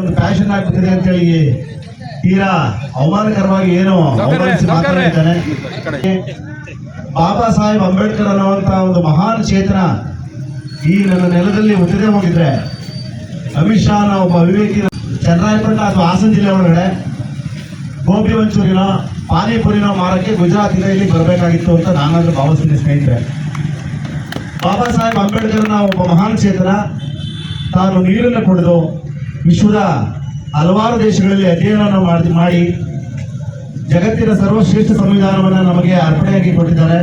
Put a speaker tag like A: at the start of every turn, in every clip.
A: ಒಂದು ಫ್ಯಾಷನ್ ಆಗ್ಬಿಟ್ಟಿದೆ ಅಂತ ಹೇಳಿ ತೀರಾ ಅವಮಾನಕರವಾಗಿ ಏನು ಮಾತಾಡಿದ್ದಾನೆ. ಬಾಬಾ ಸಾಹೇಬ್ ಅಂಬೇಡ್ಕರ್ ಅನ್ನುವಂತ ಒಂದು ಮಹಾನ್ ಚೇತನ ಈ ನನ್ನ ನೆಲದಲ್ಲಿ ಹುಟ್ಟದೆ ಹೋಗಿದ್ರೆ. ಅಮಿತ್ ಶಾ ಅನ್ನೋ ಒಬ್ಬ ವಿವೇಕಿ ಚನ್ನರಾಯಪಟ್ಟಣ ಅಥವಾ ಹಾಸನ ಜಿಲ್ಲೆ ಒಳಗಡೆ ಗೋಬಿ ಮಂಚೂರಿನ ಪಾನಿಪುರಿನ ಮಾರಕ್ಕೆ ಗುಜರಾತಿನ ಇಲ್ಲಿ ಬರಬೇಕಾಗಿತ್ತು ಅಂತ ನಾನಾದ್ರೂ ಭಾವಿಸ್ತೀನಿ ಸ್ನೇಹಿತರೆ. ಬಾಬಾ ಸಾಹೇಬ್ ಅಂಬೇಡ್ಕರ್ನ ಒಬ್ಬ ಮಹಾನ್ ಚೇತನ ತಾನು ನೀರನ್ನು ಕುಡಿದು ವಿಶ್ವದ ಹಲವಾರು ದೇಶಗಳಲ್ಲಿ ಅಧ್ಯಯನವನ್ನು ಮಾಡಿ ಮಾಡಿ ಜಗತ್ತಿನ ಸರ್ವಶ್ರೇಷ್ಠ ಸಂವಿಧಾನವನ್ನು ನಮಗೆ ಅರ್ಪಣೆಯಾಗಿ ಕೊಟ್ಟಿದ್ದಾರೆ.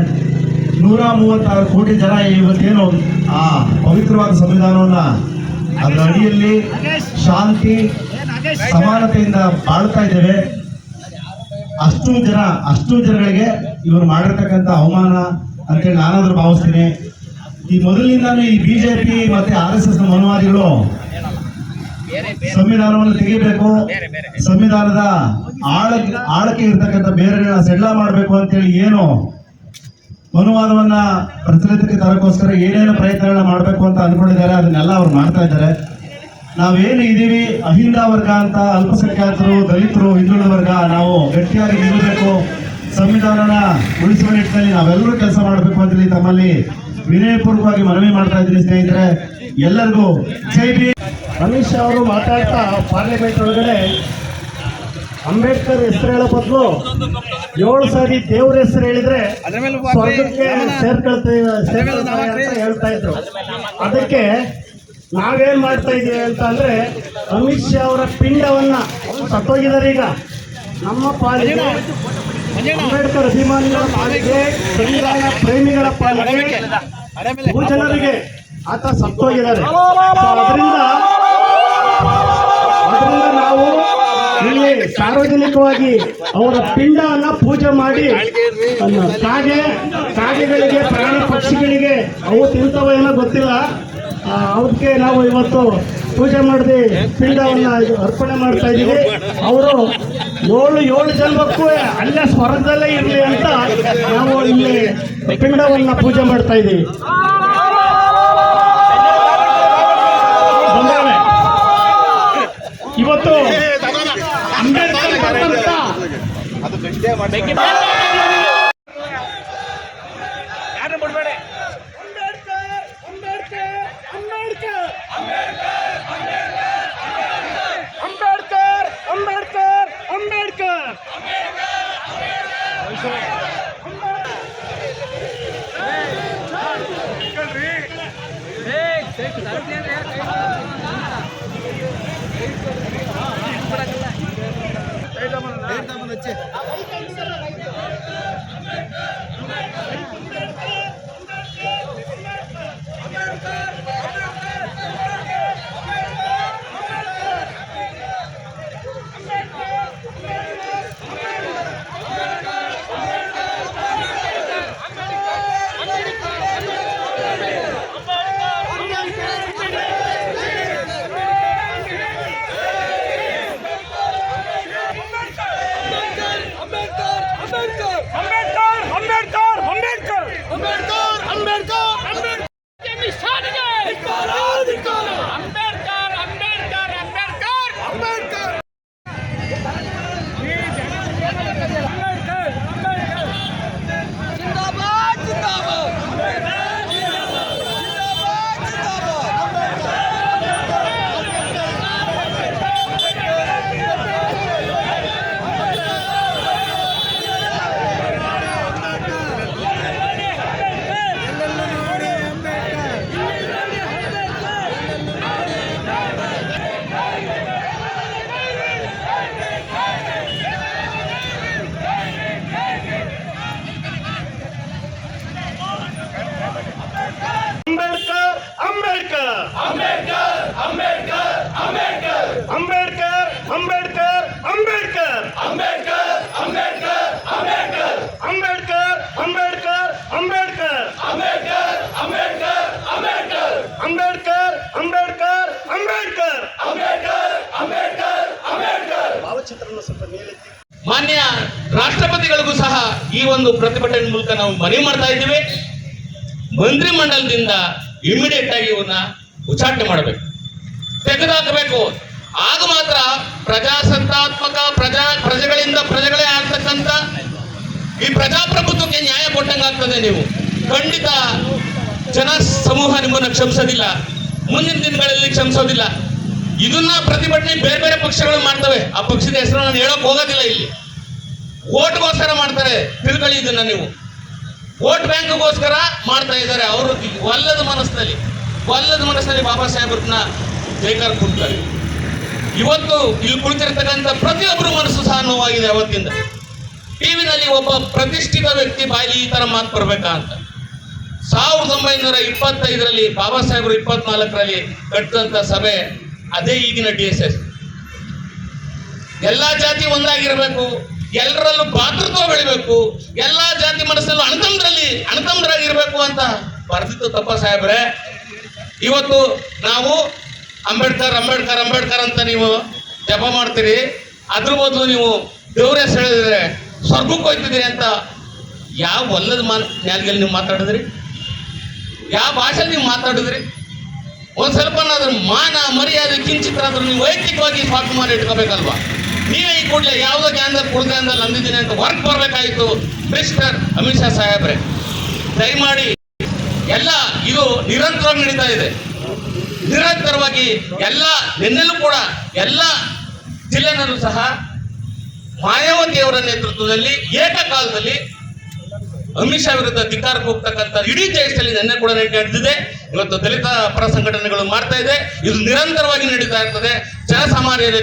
A: ನೂರ ಮೂವತ್ತಾರು ಕೋಟಿ ಜನ ಇವತ್ತೇನು ಆ ಪವಿತ್ರವಾದ ಸಂವಿಧಾನವನ್ನು ಅದರ ಅಡಿಯಲ್ಲಿ ಶಾಂತಿ, ಸಮಾನತೆಯಿಂದ ಬಾಳ್ತಾ ಇದ್ದೇವೆ. ಅಷ್ಟು ಜನ, ಅಷ್ಟು ಜನಗಳಿಗೆ ಇವರು ಮಾಡಿರ್ತಕ್ಕಂಥ ಅವಮಾನ ಅಂತೇಳಿ ನಾನಾದರೂ ಭಾವಿಸ್ತೀನಿ. ಈ ಮೊದಲಿನಿಂದಾನು ಈ ಬಿಜೆಪಿ ಮತ್ತೆ ಆರ್ ಎಸ್ ಎಸ್ ಮನುವಾದಿಗಳು ಸಂವಿಧಾನವನ್ನು ತೆಗಿಬೇಕು. ಸಂವಿಧಾನದ ಆಳ ಆಳಕ್ಕೆ ಇರ್ತಕ್ಕಂಥ ಬೇರೆಗಳನ್ನ ಸೆಡ್ಲ ಮಾಡಬೇಕು ಅಂತೇಳಿ ಏನು ಅನುವಾದವನ್ನ ಪ್ರಚಲಿತಕ್ಕೆ ತರಕ್ಕೋಸ್ಕರ ಏನೇನು ಪ್ರಯತ್ನಗಳನ್ನ ಮಾಡಬೇಕು ಅಂತ ಅನ್ಕೊಂಡಿದ್ದಾರೆ ಅದನ್ನೆಲ್ಲ ಅವ್ರು ಮಾಡ್ತಾ ಇದ್ದಾರೆ. ನಾವೇನು ಇದ್ದೀವಿ ಅಹಿಂದ ವರ್ಗ ಅಂತ ಅಲ್ಪಸಂಖ್ಯಾತರು ದಲಿತರು ಹಿಂದುಳಿದ ವರ್ಗ ನಾವು ಗಟ್ಟಿಯಾಗಿ ನಿಲ್ಲಬೇಕು. ಸಂವಿಧಾನನ ಉಳಿಸುವ ನಿಟ್ಟಿನಲ್ಲಿ ನಾವೆಲ್ಲರೂ ಕೆಲಸ ಮಾಡಬೇಕು ಅಂತೇಳಿ ತಮ್ಮಲ್ಲಿ ವಿನಯಪೂರ್ವಕವಾಗಿ ಮನವಿ ಮಾಡ್ತಾ ಇದ್ದೀನಿ ಸ್ನೇಹಿತರೆ. ಎಲ್ಲರಿಗೂ ಜೈ ಬಿ
B: ಅಮಿತ್ ಶಾ ಅವರು ಮಾತಾಡ್ತಾ ಪಾರ್ಲಿಮೆಂಟ್ ಒಳಗಡೆ ಅಂಬೇಡ್ಕರ್ ಹೆಸರು ಹೇಳೋ ಬದಲು ಏಳು ಸಾರಿ ದೇವ್ರ ಹೆಸರು ಹೇಳಿದ್ರೆ ಸ್ವರ್ಗಕ್ಕೆ ಸೇರ್ಕೊಳ್ತೀವಿ ಸೇರ್ಕೊಳ್ತಾರೆ ಅಂತ ಹೇಳ್ತಾ ಇದ್ರು ಅದಕ್ಕೆ ನಾವೇನ್ ಮಾಡ್ತಾ ಇದೀವಿ ಅಂತ ಅಂದ್ರೆ ಅಮಿತ್ ಶಾ ಅವರ ಪಿಂಡವನ್ನ ಸತ್ತೋಗಿದ್ದಾರೆ ಈಗ ನಮ್ಮ ಪಾಲಿಗೆ ಅಂಬೇಡ್ಕರ್ ಅಭಿಮಾನಿಗಳ ಪಾಲಿಗೆ ಸಂವಿಧಾನ ಪ್ರೇಮಿಗಳ ಪಾಲಿಗೆ ಜನರಿಗೆ ಆತ ಸತ್ತೋಗಿದ್ದಾರೆ ಅದರಿಂದ ಅದರಿಂದ ನಾವು ಇಲ್ಲಿ ಸಾರ್ವಜನಿಕವಾಗಿ ಅವರ ಪಿಂಡವನ್ನ ಪೂಜೆ ಮಾಡಿ ಕಾಗೆ, ಕಾಗೆಗಳಿಗೆ, ಪ್ರಾಣಿ ಪಕ್ಷಿಗಳಿಗೆ ಅವು ತಿಂತವ ಏನೋ ಗೊತ್ತಿಲ್ಲ. ಅವ್ರಿಗೆ ನಾವು ಇವತ್ತು ಪೂಜೆ ಮಾಡಿದೆ ಪಿಂಡವನ್ನ ಅರ್ಪಣೆ ಮಾಡ್ತಾ ಇದ್ದೀವಿ. ಅವರು ಏಳು ಏಳು ಜನ್ಮಕ್ಕೂ ಅಲ್ಲೇ, ಸ್ವರ್ಗದಲ್ಲೇ ಇರಲಿ ಅಂತ ನಾವು ಇಲ್ಲಿ ಪಿಂಡವನ್ನ ಪೂಜೆ ಮಾಡ್ತಾ ಇದ್ದೀವಿ. ಮತ್ತು ಅಂಬೇಡ್ಕರ್ വെച്ച് அம்பேத்கர் அம்பேத்கர் அம்பேத்கர் அம்பேத்கர் அம்பேத்கர் அம்பேத்கர் ಅಂಬೇಡ್ಕರ್ ಅಂಬೇಡ್ಕರ್ ಅಂಬೇಡ್ಕರ್ ಅಂಬೇಡ್ಕರ್ ಅಂಬೇಡ್ಕರ್ ಅಂಬೇಡ್ಕರ್
C: ಅಂಬೇಡ್ಕರ್ ಅಂಬೇಡ್ಕರ್ ಅಂಬೇಡ್ಕರ್
B: ಅಂಬೇಡ್ಕರ್ ಅಂಬೇಡ್ಕರ್ ಅಂಬೇಡ್ಕರ್ ಅಂಬೇಡ್ಕರ್ ಭಾವಚಿತ್ರನ ಸ್ವಲ್ಪ ಮೇಲೆತ್ತಿ
D: ಮಾನ್ಯ ರಾಷ್ಟ್ರಪತಿಗಳಿಗೂ ಸಹ ಈ ಒಂದು ಪ್ರತಿಭಟನೆ ಮೂಲಕ ನಾವು ಮನವಿ ಮಾಡ್ತಾ ಇದ್ದೇವೆ. ಮಂತ್ರಿ ಮಂಡಲದಿಂದ ಇಮಿಡಿಯೇಟ್ ಆಗಿ ಇವನ್ನ ಉಚ್ಚಾಟನೆ ಮಾಡಬೇಕು. ತೆಗೆದಾಕಬೇಕು. ಆಗ ಮಾತ್ರ ಪ್ರಜಾಸತ್ತಾತ್ಮಕ ಪ್ರಜಾ, ಪ್ರಜೆಗಳಿಂದ ಪ್ರಜೆಗಳೇ ಆಗ್ತಕ್ಕಂಥ ಈ ಪ್ರಜಾಪ್ರಭುತ್ವಕ್ಕೆ ನ್ಯಾಯ ಕೊಟ್ಟಂಗಾಗ್ತದೆ ನೀವು. ಖಂಡಿತ ಜನ ಸಮೂಹ ನಿಮ್ಮನ್ನು ಕ್ಷಮಿಸೋದಿಲ್ಲ. ಮುಂದಿನ ದಿನಗಳಲ್ಲಿ ಕ್ಷಮಿಸೋದಿಲ್ಲ. ಇದನ್ನ ಪ್ರತಿಭಟನೆ ಬೇರೆ ಬೇರೆ ಪಕ್ಷಗಳು ಮಾಡ್ತವೆ. ಆ ಪಕ್ಷದ ಹೆಸರು ನಾನು ಹೇಳೋಕೆ ಹೋಗೋದಿಲ್ಲ ಇಲ್ಲಿ. ಓಟ್ಗೋಸ್ಕರ ಮಾಡ್ತಾರೆ. ತಿಳ್ಕೊಳ್ಳಿ ಇದನ್ನ ನೀವು. ವೋಟ್ ಬ್ಯಾಂಕ್ಗೋಸ್ಕರ ಮಾಡ್ತಾ ಇದ್ದಾರೆ. ಅವರು ಅಲ್ಲದ ಮನಸ್ಸಿನಲ್ಲಿ ಒಲ್ಲದ ಮನಸ್ಸಲ್ಲಿ ಬಾಬಾ ಸಾಹೇಬ್ರನ್ನ ಜೈಕಾರ ಕೂಡ್ತಾರೆ. ಇವತ್ತು ಇಲ್ಲಿ ಕುಳಿತಿರ್ತಕ್ಕಂಥ ಪ್ರತಿಯೊಬ್ಬರ ಮನಸ್ಸು ಸಹ ನೋವಾಗಿದೆ ಅವತ್ತಿಂದ. ಟಿವಿನಲ್ಲಿ ಒಬ್ಬ ಪ್ರತಿಷ್ಠಿತ ವ್ಯಕ್ತಿ ಬಾಯಿ ಈ ಥರ ಮಾತು ಬರ್ಬೇಕಾ ಅಂತ. ಸಾವಿರದ ಒಂಬೈನೂರ ಇಪ್ಪತ್ತೈದರಲ್ಲಿ, ಬಾಬಾ ಸಾಹೇಬರು ಇಪ್ಪತ್ನಾಲ್ಕರಲ್ಲಿ ಕಟ್ಟಿದಂಥ ಸಭೆ ಅದೇ ಈಗಿನ ಡಿ ಎಸ್ ಎಸ್. ಎಲ್ಲ ಜಾತಿ ಒಂದಾಗಿರಬೇಕು, ಎಲ್ಲರಲ್ಲೂ ಭಾತೃತ್ವ ಬೆಳಿಬೇಕು, ಎಲ್ಲ ಜಾತಿ ಮನಸ್ಸಲ್ಲೂ ಅಣತಂದ್ರಲ್ಲಿ ಅಣತಂದ್ರಾಗಿರ್ಬೇಕು ಅಂತ ಬರ್ದಿತ್ತು ತಪ್ಪ ಸಾಹೇಬ್ರೆ. ಇವತ್ತು ನಾವು ಅಂಬೇಡ್ಕರ್ ಅಂಬೇಡ್ಕರ್ ಅಂಬೇಡ್ಕರ್ ಅಂತ ನೀವು ಜಪ ಮಾಡ್ತೀರಿ. ಅದ್ರ ಬದಲು ನೀವು ದೇವ್ರ ಹೆಸರು ಹೇಳಿದ್ರೆ ಸ್ವರ್ಗಕ್ಕೆ ಹೋಗ್ತಿದ್ದೀರಿ ಅಂತ ಯಾವ ಒಲ್ಲದ ಮಾನ್ ನ್ಯಾಲ್ಗೆಲ್ಲಿ ನೀವು ಮಾತಾಡಿದ್ರಿ? ಯಾವ ಭಾಷೆಯಲ್ಲಿ ನೀವು ಮಾತಾಡಿದ್ರಿ? ಒಂದು ಸ್ವಲ್ಪನಾದ್ರೂ ಮಾನ, ಮರ್ಯಾದೆ ಕಿಂಚಿತ್ರಾದ್ರೂ ನೀವು ವೈಯಕ್ತಿಕವಾಗಿ ಸ್ವಾಭಿಮಾನ ಇಟ್ಕೋಬೇಕಲ್ವಾ? ನೀವೇ ಈ ಕೂಡಲೇ ಯಾವುದೋ ಜ್ಞಾನದಲ್ಲಿ ಕುಡ್ದಂದಲ್ಲಿ ಅಂದಿದ್ದೀನಿ ಅಂತ ವರ್ಕ್ ಬರಬೇಕಾಯಿತು ಮಿಸ್ಟರ್ ಅಮಿತ್ ಶಾ ಸಾಹೇಬ್ರೆ. ದಯಮಾಡಿ ಎಲ್ಲ ಇದು ನಿರಂತರವಾಗಿ ನಡೀತಾ ಇದೆ. ನಿರಂತರವಾಗಿ ಎಲ್ಲ ನಿನ್ನೆಲ್ಲೂ ಕೂಡ ಎಲ್ಲ ಜಿಲ್ಲೆನಲ್ಲೂ ಸಹ ಮಾಯಾವತಿ ಅವರ ನೇತೃತ್ವದಲ್ಲಿ ಏಕಕಾಲದಲ್ಲಿ ಅಮಿತ್ ಶಾ ವಿರುದ್ಧ ಧಿಕಾರಕ್ಕೆ ಹೋಗ್ತಕ್ಕಂಥ ಇಡೀ ದೇಶದಲ್ಲಿ ನಿನ್ನೆ ಕೂಡ ನಡೆದಿದೆ. ಇವತ್ತು ದಲಿತ ಪರ ಸಂಘಟನೆಗಳು ಮಾಡ್ತಾ ಇದೆ. ಇದು ನಿರಂತರವಾಗಿ ನಡೀತಾ ಇರ್ತದೆ. ಜನಸಾಮಾನ್ಯರಿಗೆ